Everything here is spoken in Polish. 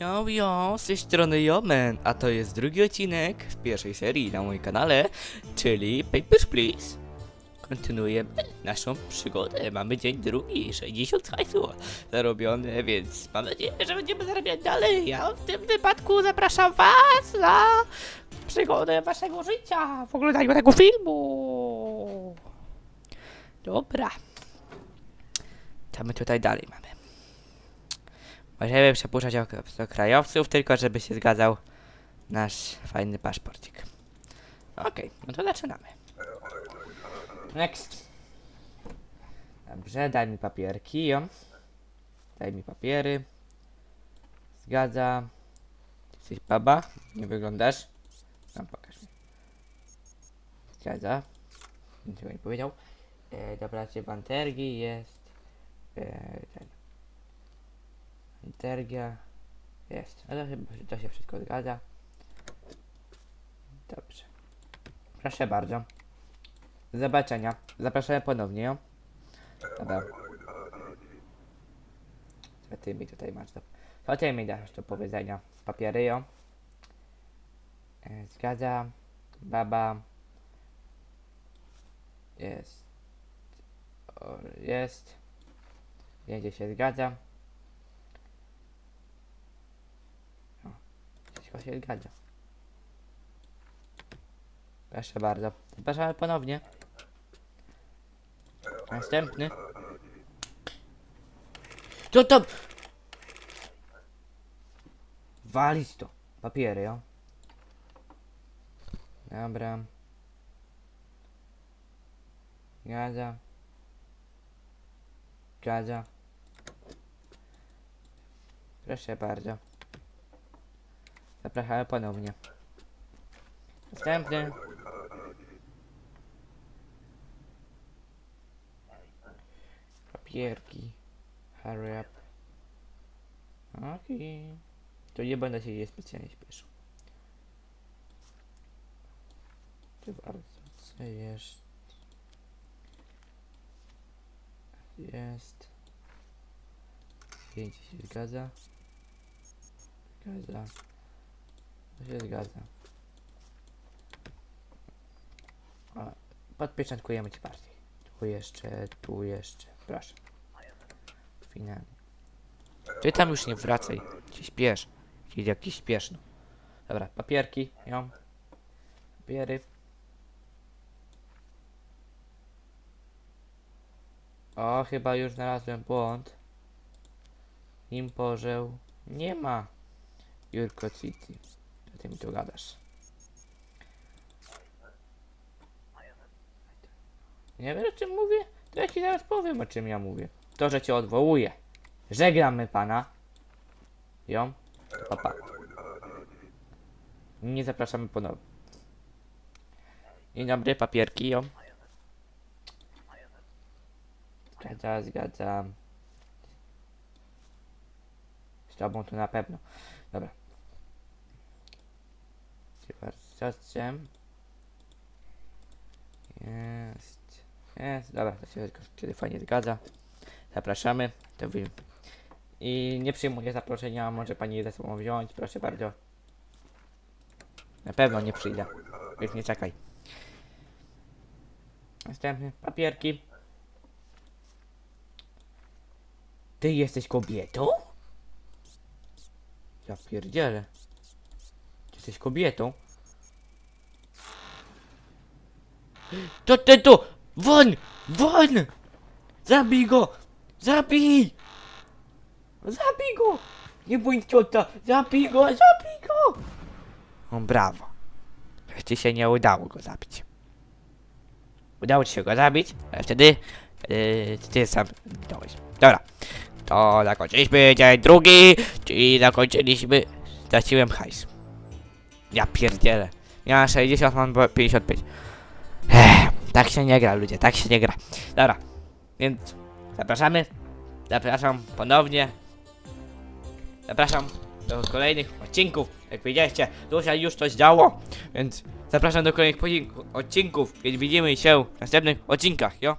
Jo, jo, z tej strony Jomen, a to jest drugi odcinek w pierwszej serii na moim kanale, czyli Papers, Please. Kontynuujemy naszą przygodę. Mamy dzień drugi, 60 hajsu zarobione, więc mam nadzieję, że będziemy zarabiać dalej. Ja w tym wypadku zapraszam was na przygodę waszego życia w oglądaniu tego filmu. Dobra. Co my tutaj dalej mamy? Możemy przepuszczać do krajowców, tylko żeby się zgadzał nasz fajny paszporcik. Okej, no to zaczynamy. Next. Dobrze, daj mi papierki. Daj mi papiery. Zgadza. Jesteś baba? Nie wyglądasz? No, pokaż mi. Zgadza. Nic nie powiedział. E, dobra, bantergi jest. E, ten. Energia jest, ale chyba to się wszystko zgadza. Dobrze. Proszę bardzo. Zobaczenia. Zapraszamy ponownie. jo? Dobra. Co ty mi tutaj masz do... Co ty mi dasz do powiedzenia? Papiery, jo? E, Zgadza. Baba. Jest. O, jest. Jedzie się zgadza. Wszystko się zgadza. Proszę bardzo. Zapraszamy ponownie. Następny. Co to? Walić to. Papiery, jo. Dobra. Zgadza. Zgadza. Proszę bardzo. Zapraszamy ponownie. Następny. Papierki. Hurry up. Okej. To nie będę się je specjalnie śpieszył. Tu w arce jest. Jest. Zdjęcie się zgadza. Zgadza. To się zgadza. A, podpieczętkujemy ci bardziej. Tu jeszcze, tu jeszcze. Proszę. Finalnie. Ty tam już nie wracaj. Ci śpiesz. Ci jakiś śpieszno. Dobra, papierki. Ją. Papiery. O, chyba już znalazłem błąd. Imporzeł. Nie ma. Jurko City. Ty mi tu gadasz? Nie wiesz o czym mówię? To ja ci zaraz powiem o czym ja mówię. To, że cię odwołuję. Żegnamy pana. Ją. Papa. Nie zapraszamy ponownie. Dzień dobry, papierki, ją. Zgadza, zgadzam. Z tobą to na pewno. Dobra. Cybersoczem. Jest. Jest. Dobra, to się kiedy fajnie zgadza. Zapraszamy. To wy... I nie przyjmuję zaproszenia, może pani ze sobą wziąć, proszę bardzo. Na pewno nie przyjdę. Więc nie czekaj. Następny. Papierki. Ty jesteś kobietą? Ja pierdzielę. Jesteś kobietą? To ty tu! Won! Won! Zabij go! Zabij! Zabij go! Nie bój ciota! Zabij go! Zabij go! O, brawo. Ci się nie udało go zabić. Udało ci się go zabić, ale wtedy... Yy, ty sam. Dobra. To zakończyliśmy dzień drugi, czyli zakończyliśmy... Straciłem hajs. Ja pierdzielę. Miałem 60, mam 55. Ech, tak się nie gra, ludzie, tak się nie gra. Dobra, więc zapraszamy. Zapraszam ponownie. Zapraszam do kolejnych odcinków. Jak widzieliście, tu się już coś działo, więc zapraszam do kolejnych odcinków, więc widzimy się w następnych odcinkach, jo?